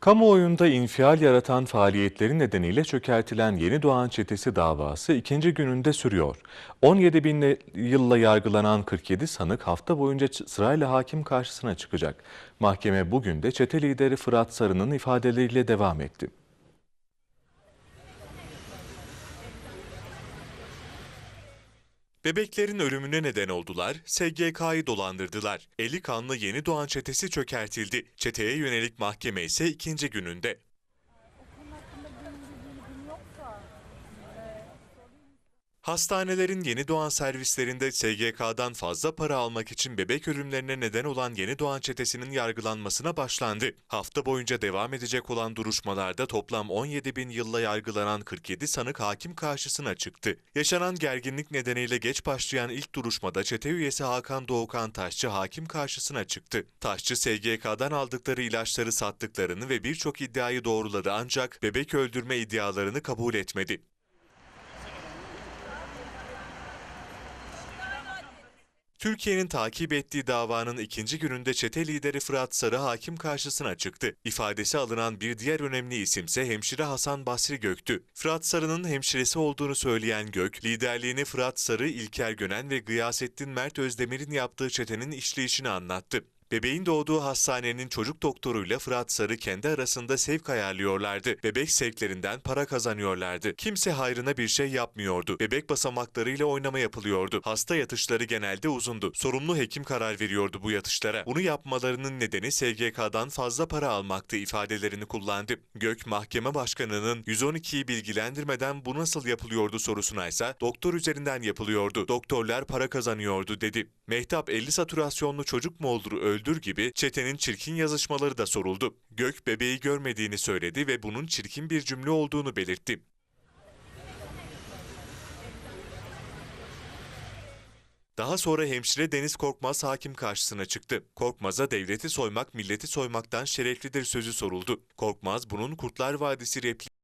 Kamuoyunda infial yaratan faaliyetleri nedeniyle çökertilen Yeni Doğan Çetesi davası ikinci gününde sürüyor. 17 bin yılla yargılanan 47 sanık hafta boyunca sırayla hakim karşısına çıkacak. Mahkeme bugün de çete lideri Fırat Sarı'nın ifadeleriyle devam etti. Bebeklerin ölümüne neden oldular, SGK'yı dolandırdılar. Eli kanlı yeni doğan çetesi çökertildi. Çeteye yönelik mahkeme ise ikinci gününde. Hastanelerin yeni doğan servislerinde SGK'dan fazla para almak için bebek ölümlerine neden olan yeni doğan çetesinin yargılanmasına başlandı. Hafta boyunca devam edecek olan duruşmalarda toplam 17 bin yılla yargılanan 47 sanık hakim karşısına çıktı. Yaşanan gerginlik nedeniyle geç başlayan ilk duruşmada çete üyesi Hakan Doğukan Taşçı hakim karşısına çıktı. Taşçı SGK'dan aldıkları ilaçları sattıklarını ve birçok iddiayı doğruladı ancak bebek öldürme iddialarını kabul etmedi. Türkiye'nin takip ettiği davanın ikinci gününde çete lideri Fırat Sarı hakim karşısına çıktı. İfadesi alınan bir diğer önemli isimse hemşire Hasan Basri Gök'tü. Fırat Sarı'nın hemşiresi olduğunu söyleyen Gök, liderliğini Fırat Sarı, İlker Gönen ve Gıyasettin Mert Özdemir'in yaptığı çetenin işleyişini anlattı. Bebeğin doğduğu hastanenin çocuk doktoruyla Fırat Sarı kendi arasında sevk ayarlıyorlardı. Bebek sevklerinden para kazanıyorlardı. Kimse hayrına bir şey yapmıyordu. Bebek basamaklarıyla oynama yapılıyordu. Hasta yatışları genelde uzundu. Sorumlu hekim karar veriyordu bu yatışlara. Bunu yapmalarının nedeni SGK'dan fazla para almaktı ifadelerini kullandı. Gök mahkeme başkanının 112'yi bilgilendirmeden bu nasıl yapılıyordu sorusuna ise doktor üzerinden yapılıyordu. Doktorlar para kazanıyordu dedi. Mehtap 50 satürasyonlu çocuk mu olur öldür gibi çetenin çirkin yazışmaları da soruldu. Gök bebeği görmediğini söyledi ve bunun çirkin bir cümle olduğunu belirtti. Daha sonra hemşire Deniz Korkmaz hakim karşısına çıktı. Korkmaz'a devleti soymak milleti soymaktan şereflidir sözü soruldu. Korkmaz bunun Kurtlar Vadisi repliği